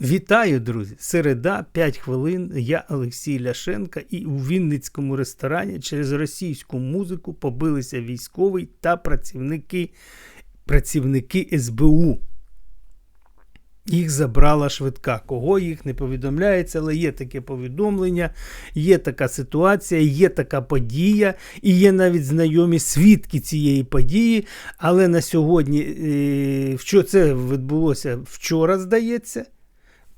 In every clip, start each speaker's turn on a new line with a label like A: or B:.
A: Вітаю, друзі! Середа, 5 хвилин. Я Олексій Ляшенка, і у Вінницькому ресторані через російську музику побилися військовий та працівники, працівники СБУ. Їх забрала швидка. Кого їх не повідомляється, але є таке повідомлення, є така ситуація, є така подія, і є навіть знайомі свідки цієї події. Але на сьогодні, е, що це відбулося вчора, здається.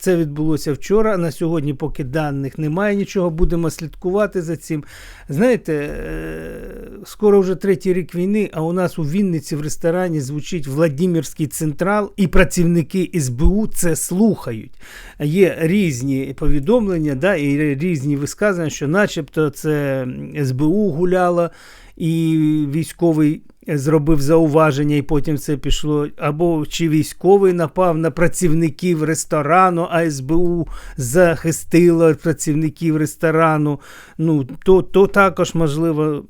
A: Це відбулося вчора. На сьогодні, поки даних немає нічого, будемо слідкувати за цим. Знаєте, е, скоро вже третій рік війни, а у нас у Вінниці в ресторані звучить Владимирський централ, і працівники СБУ це слухають. Є різні повідомлення, да, і різні висказання, що, начебто, це СБУ гуляло, і військовий зробив зауваження, і потім це пішло. Або чи військовий напав на працівників ресторану, а СБУ захистило працівників ресторану. Ну, то, то також можливо.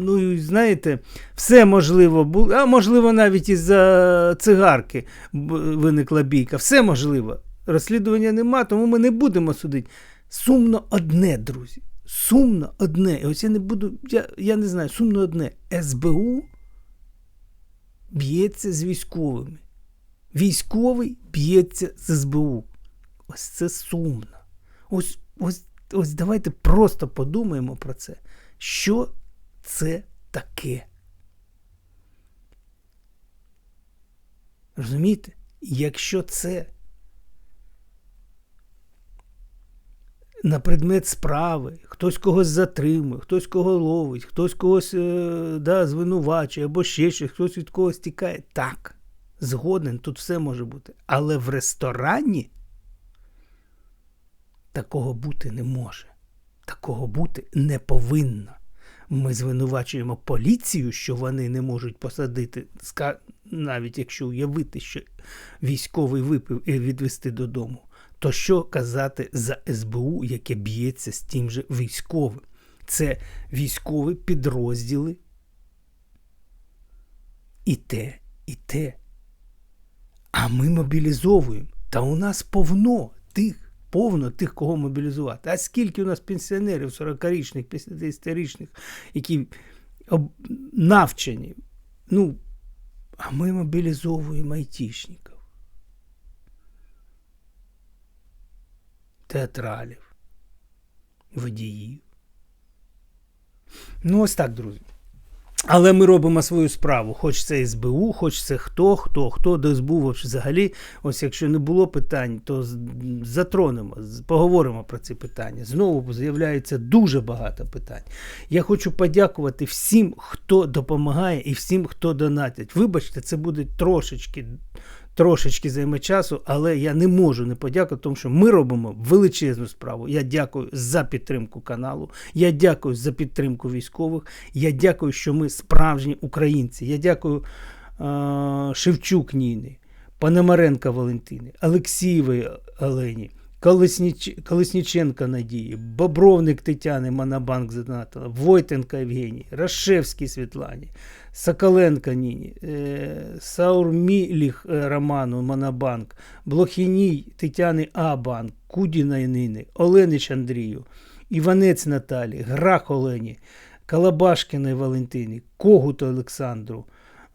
A: Ну, знаєте, все можливо було, а можливо, навіть із-за цигарки виникла бійка. Все можливо. Розслідування нема, тому ми не будемо судити. Сумно одне, друзі сумно одне. І ось я не буду, я, я не знаю, сумно одне. СБУ б'ється з військовими. Військовий б'ється з СБУ. Ось це сумно. Ось, ось, Ось давайте просто подумаємо про це. Що це таке? Розумієте? Якщо це на предмет справи, хтось когось затримує, хтось кого ловить, хтось когось е, да, звинувачує або ще щось, хтось від когось тікає. Так, згоден, тут все може бути. Але в ресторані такого бути не може. Такого бути не повинно. Ми звинувачуємо поліцію, що вони не можуть посадити, навіть якщо уявити, що військовий випив і відвести додому. То що казати за СБУ, яке б'ється з тим же військовим? Це військові підрозділи. І те, і те. А ми мобілізовуємо. Та у нас повно тих, повно тих, кого мобілізувати. А скільки у нас пенсіонерів 40-річних, 50-річних, які навчені? Ну, а ми мобілізовуємо айтішників. Театралів, водіїв. Ну, ось так, друзі. Але ми робимо свою справу, хоч це СБУ, хоч це хто, хто, хто до взагалі. Ось якщо не було питань, то затронемо, поговоримо про ці питання. Знову з'являється дуже багато питань. Я хочу подякувати всім, хто допомагає, і всім, хто донатить. Вибачте, це буде трошечки трошечки займе часу, але я не можу не подякувати, тому що ми робимо величезну справу. Я дякую за підтримку каналу. Я дякую за підтримку військових. Я дякую, що ми справжні українці. Я дякую е Шевчук Ніни, Пономаренка Валентини, Олексієвої Олені. Колесніч... Колесніченка Надії, Бобровник Тетяни Монобанк задонатила, Войтенка Євгеній, Рашевський Світлані, Соколенко Ніні, е... Саурміліх е, Роману Монобанк, Блохіній Тетяни Абанк, Кудіна Нини, Оленич Андрію, Іванець Наталі, Грах Олені, Калабашкіної Валентині, Когут Олександру,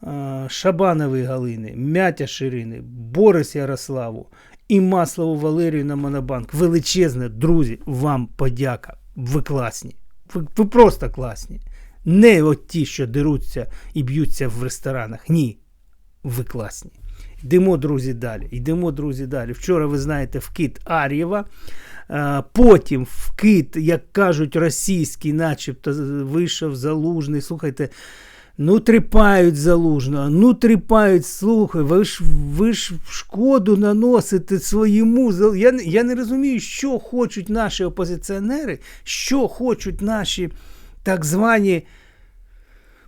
A: е... Шабанової Галини, Мятя Ширини, Борис Ярославу і Маслову Валерію на Монобанк. Величезне, друзі, вам подяка. Ви класні. Ви, ви просто класні. Не от ті, що деруться і б'ються в ресторанах. Ні. Ви класні. Йдемо, друзі, далі. Йдемо, друзі, далі. Вчора, ви знаєте, вкид Ар'єва. Потім вкид, як кажуть, російський, начебто вийшов залужний. Слухайте. Ну, тріпають залужного, ну тріпають, слухай, ви ж ви ж шкоду наносите своєму. Я я не розумію, що хочуть наші опозиціонери, що хочуть наші так звані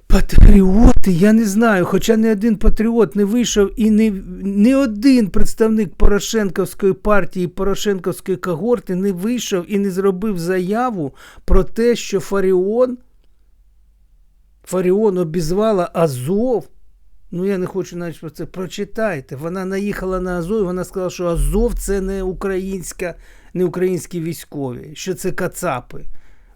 A: патріоти. Я не знаю, хоча не один патріот не вийшов і не, не один представник Порошенковської партії, Порошенковської когорти не вийшов і не зробив заяву про те, що Фаріон. Фаріон обізвала Азов Ну, я не хочу навіть про це. Прочитайте. Вона наїхала на Азов, і вона сказала, що Азов це не українська, не українські військові, що це Кацапи.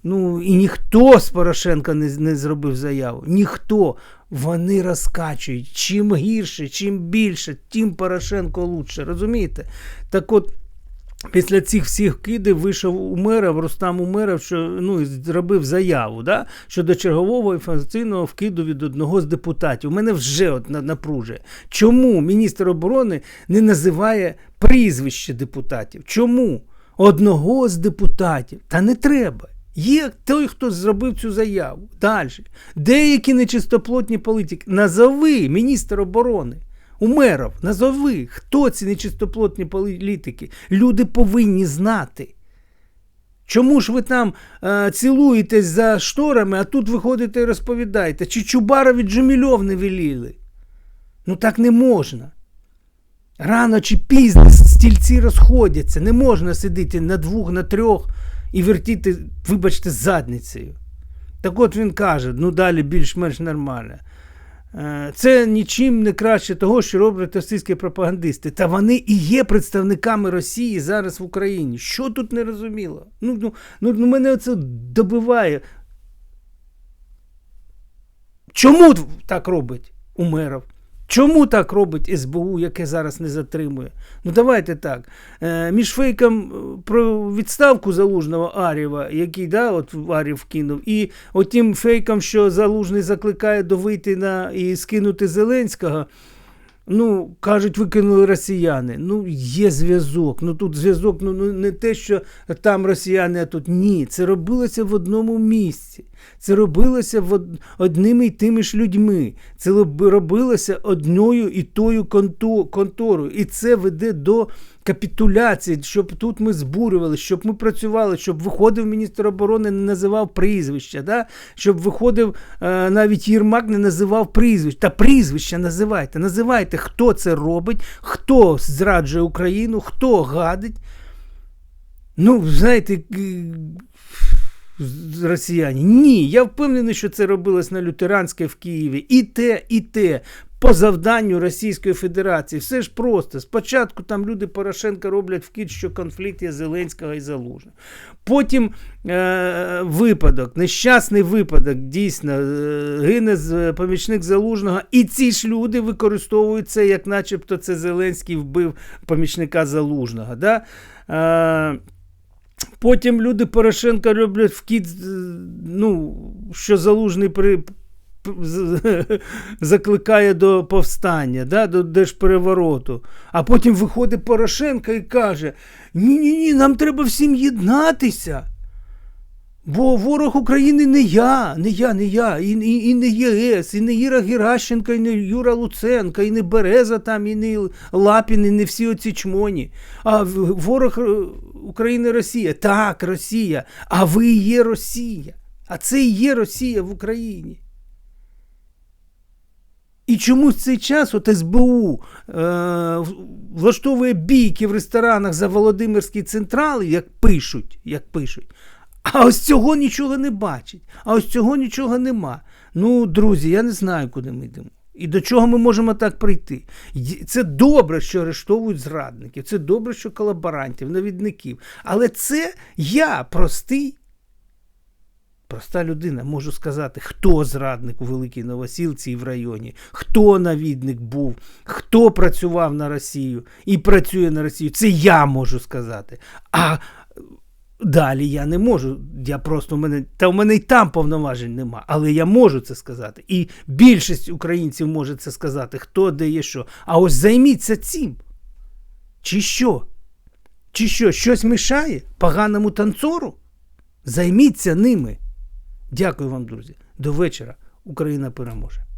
A: Ну і ніхто з Порошенка не, не зробив заяву. Ніхто. Вони розкачують. Чим гірше, чим більше, тим Порошенко лучше. Розумієте? Так от. Після цих всіх кидів вийшов Умеров, Рустам Умеров, що ну, і зробив заяву да, щодо чергового інформаційного вкиду від одного з депутатів. У мене вже от напружує. Чому міністр оборони не називає прізвище депутатів? Чому? Одного з депутатів. Та не треба. Є той, хто зробив цю заяву. Далі. Деякі нечистоплотні політики. Назови міністр оборони. Умеров, назови, хто ці нечистоплотні політики. Люди повинні знати. Чому ж ви там е, цілуєтесь за шторами, а тут виходите і розповідаєте, чи Чубарові Джемільов не веліли? Ну так не можна. Рано чи пізно стільці розходяться. Не можна сидіти на двох, на трьох і вертіти, вибачте, задницею. Так от він каже, ну далі більш-менш нормально. Е, Це нічим не краще того, що роблять російські пропагандисти. Та вони і є представниками Росії зараз в Україні. Що тут не розуміло? Ну, ну, ну, ну мене це добиває. Чому так робить Умеров? Чому так робить СБУ, яке зараз не затримує? Ну давайте так. Е, між фейком е, про відставку залужного Арєва, який да, от Арів кинув, і отім фейком, що залужний закликає до вийти на і скинути Зеленського. Ну, кажуть, викинули росіяни. Ну, є зв'язок. Ну тут зв'язок, ну, ну не те, що там росіяни, а тут ні. Це робилося в одному місці. Це робилося в од... одними й тими ж людьми. Це робилося одною і тою конто... конторою. І це веде до капітуляції, щоб тут ми збурювали, щоб ми працювали, щоб виходив міністр оборони, не називав прізвища, да? щоб виходив е, навіть Єрмак не називав прізвища. Та прізвища називайте. Називайте, хто це робить, хто зраджує Україну, хто гадить. Ну, знаєте, росіяни. Ні, я впевнений, що це робилось на Лютеранській в Києві. І те, і те. По завданню Російської Федерації. Все ж просто. Спочатку там люди Порошенка роблять вкид, що конфлікт є Зеленського і Залужного. Потім е- випадок, нещасний випадок, дійсно, е- гине з- помічник Залужного, і ці ж люди використовують це, як начебто це Зеленський вбив помічника Залужного. Да? Е- Потім люди Порошенка роблять вкид, ну, що залужний при. Закликає до повстання, да, до держперевороту. А потім виходить Порошенко і каже: Ні-ні ні, нам треба всім єднатися. Бо ворог України не я, не я, не я, і, і, і не ЄС, і не Іра Геращенко, і не Юра Луценко, і не Береза там, і не Лапін, і не всі оці чмоні. А ворог е, України Росія. Так, Росія. А ви є Росія. А це і є Росія в Україні. І чомусь цей час от СБУ е, влаштовує бійки в ресторанах за Володимирський централ, як пишуть, як пишуть. А ось цього нічого не бачить. А ось цього нічого нема. Ну, друзі, я не знаю, куди ми йдемо. І до чого ми можемо так прийти? Це добре, що арештовують зрадників, це добре, що колаборантів, навідників. Але це я, простий, проста людина, можу сказати, хто зрадник у Великій Новосілці і в районі, хто навідник був, хто працював на Росію і працює на Росію. Це я можу сказати. А Далі я не можу. Я просто в мене та в мене й там повноважень нема, але я можу це сказати. І більшість українців може це сказати, хто де є що. А ось займіться цим. Чи що? Чи що? Щось мішає поганому танцору? Займіться ними. Дякую вам, друзі. До вечора. Україна переможе.